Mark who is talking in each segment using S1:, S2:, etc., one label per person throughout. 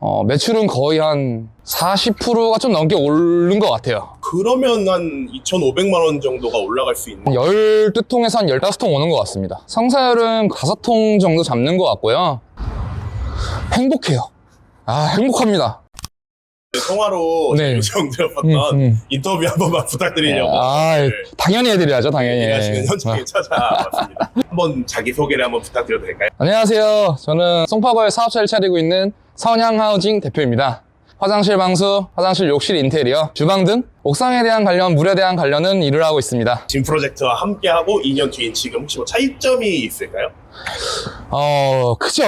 S1: 어, 매출은 거의 한 40%가 좀 넘게 오른 것 같아요.
S2: 그러면 한 2,500만 원 정도가 올라갈 수 있는
S1: 12통에서 한 15통 오는 것 같습니다. 성사율은 5통 정도 잡는 것 같고요. 행복해요. 아, 행복합니다.
S2: 통화로
S1: 네.
S2: 요청 드렸었던
S1: 음, 음.
S2: 인터뷰 한 번만 부탁드리려고
S1: 아,
S2: 네,
S1: 당연히 해드려야죠, 당연히.
S2: 일하시는 현장에
S1: 아,
S2: 찾아왔습니다. 한번 자기 소개를 한번 부탁드려도 될까요?
S1: 안녕하세요. 저는 송파구에 사업체를 차리고 있는 선향하우징 대표입니다. 화장실 방수, 화장실 욕실 인테리어, 주방 등 옥상에 대한 관련, 물에 대한 관련은 일을 하고 있습니다.
S2: 진 프로젝트와 함께하고 2년 뒤인 지금 혹시 뭐 차이점이 있을까요?
S1: 어, 크죠.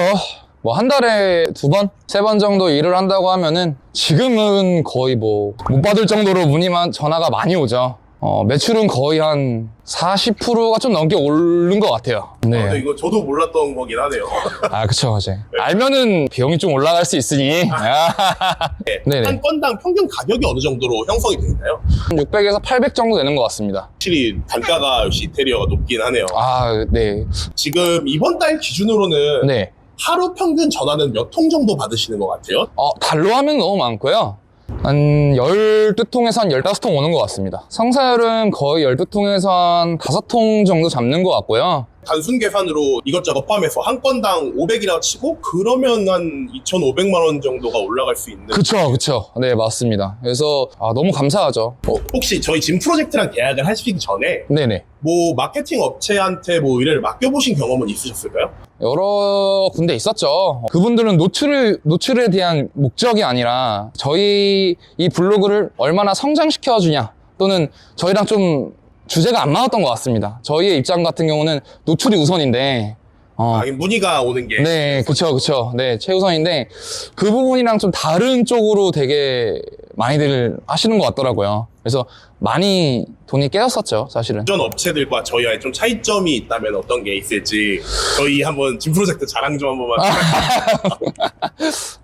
S1: 뭐 한 달에 두 번, 세 번 정도 일을 한다고 하면은 지금은 거의 뭐 못 받을 정도로 문의만 전화가 많이 오죠. 어, 매출은 거의 한 40%가 좀 넘게 오른 것 같아요.
S2: 근데
S1: 네.
S2: 이거 저도 몰랐던 거긴 하네요.
S1: 아, 그쵸, 이제. 알면은 비용이 좀 올라갈 수 있으니.
S2: 네.
S1: 네네.
S2: 한 건당 평균 가격이 어느 정도로 형성이 되나요?
S1: 600에서 800 정도 되는 것 같습니다.
S2: 확실히 단가가 역시 인테리어가 높긴 하네요.
S1: 아, 네.
S2: 지금 이번 달 기준으로는
S1: 네.
S2: 하루 평균 전화는 몇 통 정도 받으시는 것 같아요?
S1: 어, 달로 하면 너무 많고요. 한 12통에서 한 15통 오는 것 같습니다. 성사율은 거의 12통에서 한 5통 정도 잡는 것 같고요.
S2: 단순 계산으로 이것저것 포함해서 한 건당 500이라고 치고 그러면 한 2,500만 원 정도가 올라갈 수 있는
S1: 그쵸, 그쵸. 네, 맞습니다. 그래서, 아, 너무 감사하죠. 어,
S2: 혹시 저희 진 프로젝트랑 계약을 하시기 전에
S1: 네네.
S2: 뭐 마케팅 업체한테 뭐 일을 맡겨보신 경험은 있으셨을까요?
S1: 여러 군데 있었죠. 그분들은 노출, 노출에 대한 목적이 아니라 저희 이 블로그를 얼마나 성장시켜주냐 또는 저희랑 좀 주제가 안 맞았던 것 같습니다. 저희의 입장 같은 경우는 노출이 우선인데, 어,
S2: 아, 문의가 오는 게
S1: 네, 그쵸, 그쵸. 네, 최우선인데, 그 부분이랑 좀 다른 쪽으로 되게 많이들 하시는 것 같더라고요. 그래서 많이 돈이 깨졌었죠, 사실은.
S2: 전 업체들과 저희와의 좀 차이점이 있다면 어떤 게 있을지 저희 한번 진 프로젝트 자랑 좀 한 번만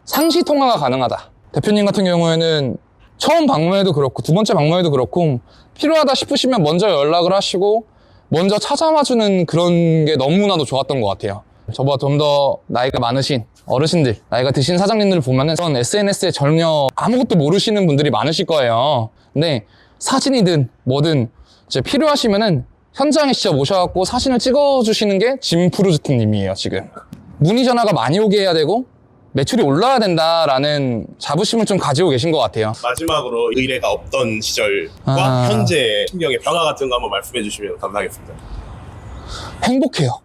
S1: 상시 통화가 가능하다. 대표님 같은 경우에는 처음 방문해도 그렇고 두 번째 방문해도 그렇고 필요하다 싶으시면 먼저 연락을 하시고 먼저 찾아와 주는 그런 게 너무나도 좋았던 것 같아요. 저보다 좀 더 나이가 많으신 어르신들, 나이가 드신 사장님들을 보면은 그런 SNS에 전혀 아무것도 모르시는 분들이 많으실 거예요. 근데 사진이든 뭐든 이제 필요하시면은 현장에 직접 오셔갖고 사진을 찍어주시는 게 짐 프로젝트님이에요, 지금. 문의 전화가 많이 오게 해야 되고 매출이 올라야 된다라는 자부심을 좀 가지고 계신 것 같아요.
S2: 마지막으로 의뢰가 없던 시절과
S1: 아.
S2: 현재 신경의 변화 같은 거 한번 말씀해 주시면 감사하겠습니다.
S1: 행복해요.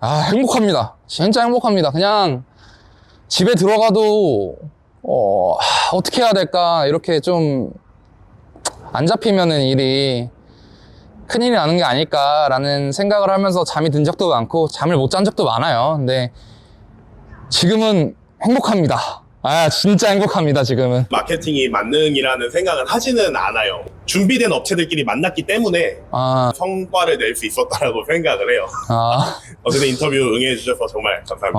S1: 아, 행복합니다. 진짜 행복합니다. 그냥 집에 들어가도, 어, 하, 어떻게 해야 될까, 이렇게 좀 안 잡히면은 일이 큰일이 나는 게 아닐까라는 생각을 하면서 잠이 든 적도 많고, 잠을 못 잔 적도 많아요. 근데 지금은 행복합니다. 아, 진짜 행복합니다, 지금은.
S2: 마케팅이 만능이라는 생각은 하지는 않아요. 준비된 업체들끼리 만났기 때문에
S1: 아,
S2: 성과를 낼 수 있었다라고 생각을 해요.
S1: 아.
S2: 어쨌든 인터뷰 응해 주셔서 정말 감사합니다.